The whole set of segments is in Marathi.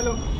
Dígalo.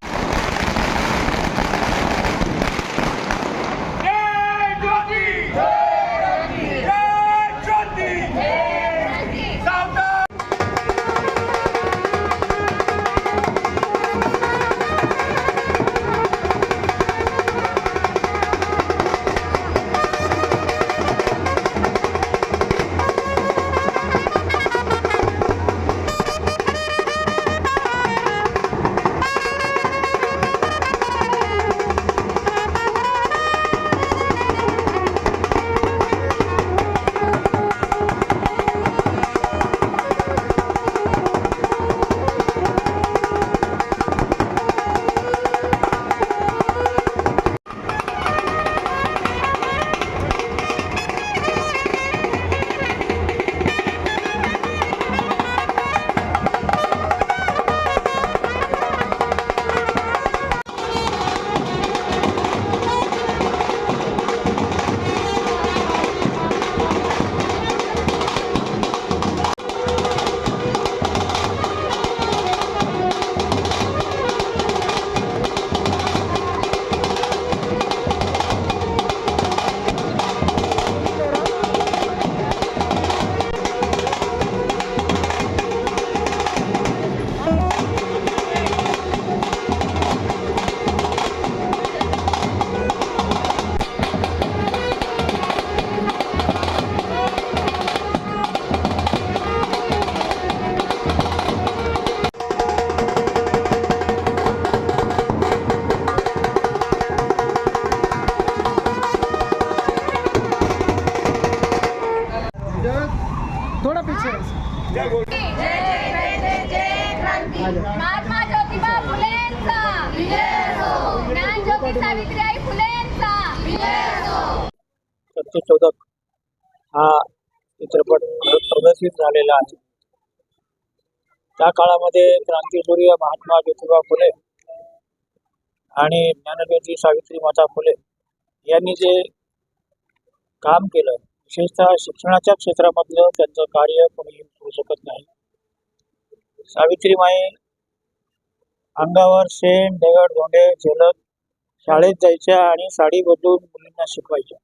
थोड़ा पीछे जय जय जय जय जय क्रांती महात्मा ज्योतिबा फुलेंचा. ज्ञान ज्योती सावित्रीबाई फुलेंचा. सत्यशोधक हा चित्रपट प्रदर्शित झालेला आहे. त्या काळामध्ये क्रांतीसूर्य महात्मा ज्योतिबा फुले आणि ज्ञानज्योती सावित्री माता फुले यांनी जे काम केलं विशेषतः शिक्षणाच्या क्षेत्रामधलं त्यांचं कार्य कोणी करू शकत नाही. सावित्रीमाई अंगावर शेण दगड धोंडे झेलत शाळेत जायच्या आणि साडी बदलून मुलींना शिकवायच्या.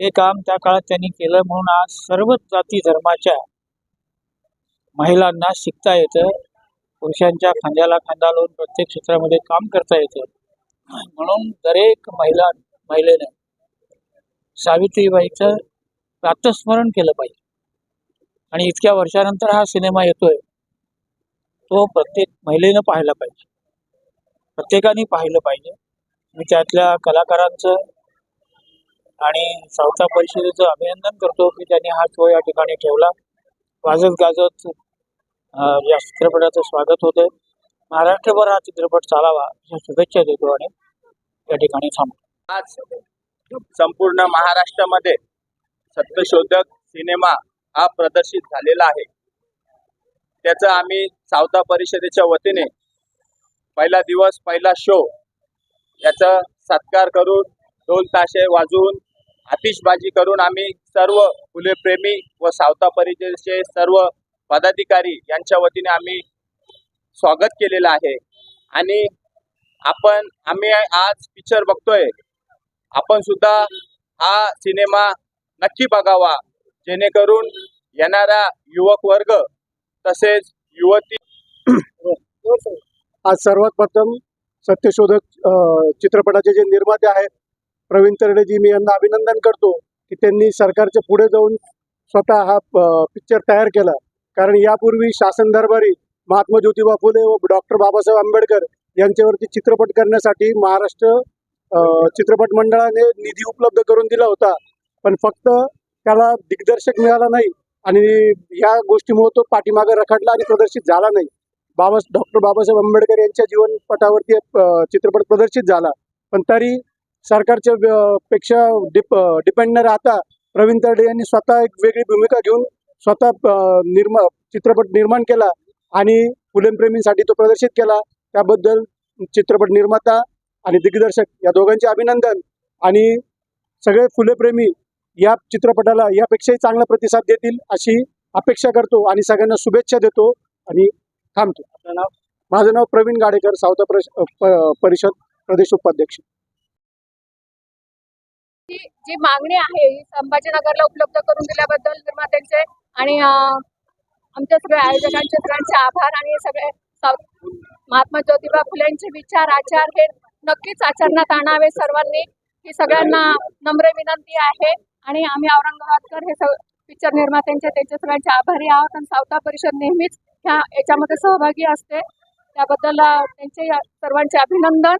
ते काम त्या काळात त्यांनी केलं म्हणून आज सर्वच जाती धर्माच्या महिलांना शिकता येतं. पुरुषांच्या खांद्याला खांदा लावून प्रत्येक क्षेत्रामध्ये काम करता येतं. म्हणून दरेक महिला महिलेनं सावित्रीबाईचं प्रातस्मरण केलं पाहिजे. आणि इतक्या वर्षानंतर हा सिनेमा येतोय तो प्रत्येक महिलेनं पाहायला पाहिजे. प्रत्येकाने पाहिलं पाहिजे. मी त्यातल्या कलाकारांचं आणि सावता परिषदेचं अभिनंदन करतो की त्यांनी हा शो या ठिकाणी ठेवला. वाजत गाजत या चित्रपटाचं स्वागत होतंय. महाराष्ट्रभर हा चित्रपट चालावा अशा शुभेच्छा देतो आणि या ठिकाणी थांबतो. आज संपूर्ण महाराष्ट्रामध्ये सत्यशोधक सिनेमा हा प्रदर्शित झालेला आहे. त्याचा आम्ही सावता परिषदेच्या वतीने पहिला दिवस पहिला शो याचा सत्कार करून ढोल ताशे वाजवून आतिषबाजी करून आम्ही सर्व फुलेप्रेमी व सावता परिषदेचे सर्व पदाधिकारी यांच्या वतीने आम्ही स्वागत केलेलं आहे. आणि आपण आम्ही आज पिक्चर बघतोय. आपण सुद्धा हा सिनेमा नक्की बघावा. जेणेकरून येणारा युवक वर्ग तसेच युवती आज सर्वात प्रथम सत्यशोधक चित्रपटाचे जे निर्माते आहेत प्रवीण तरडेजी मी यांना अभिनंदन करतो की त्यांनी सरकारच्या पुढे जाऊन स्वतः हा पिक्चर तयार केला. कारण यापूर्वी शासन दरबारी महात्मा ज्योतिबा फुले व डॉक्टर बाबासाहेब आंबेडकर यांच्यावरती चित्रपट करण्यासाठी महाराष्ट्र चित्रपट मंडळाने निधी उपलब्ध करून दिला होता. पण फक्त त्याला दिग्दर्शक मिळाला नाही आणि या गोष्टीमुळे तो पाठीमागे रखडला आणि प्रदर्शित झाला नाही. बाबा डॉक्टर बाबासाहेब आंबेडकर यांच्या जीवनपटावरती चित्रपट प्रदर्शित झाला. पण तरी सरकारच्या पेक्षा डिप डिपेंड न राहता प्रवीण तरडे यांनी स्वतः एक वेगळी भूमिका घेऊन स्वतः निर्मा चित्रपट निर्माण केला आणि फुलेप्रेमींसाठी तो प्रदर्शित केला. त्याबद्दल चित्रपट निर्माता आणि दिग्दर्शक या दोघांचे अभिनंदन आणि सगळे फुलेप्रेमी या चित्रपटाला यापेक्षाही चांगला प्रतिसाद देतील अशी अपेक्षा करतो आणि सगळ्यांना शुभेच्छा देतो आणि थांबतो. माझं नाव प्रवीण गाडेकर सावता परिषद प्रदेश उपाध्यक्ष. जी जी मागणी आहे ही संभाजीनगरला उपलब्ध करून दिल्याबद्दल निर्मात्यांचे आणि आमच्या सगळ्या आयोजकांचे सगळ्यांचे आभार आणि सगळे साव- महात्मा ज्योतिबा फुलेंचे विचार आचार हे नक्कीच आचरणात आणावे सर्वांनी. ही सगळ्यांना नम्र विनंती आहे. आणि आम्ही औरंगाबादकर हे सग पिक्चर निर्मात्यांचे त्यांच्या सगळ्यांचे आभारी आहोत आणि सावता परिषद नेहमीच ह्या याच्यामध्ये सहभागी असते. त्याबद्दल त्यांचे सर्वांचे अभिनंदन.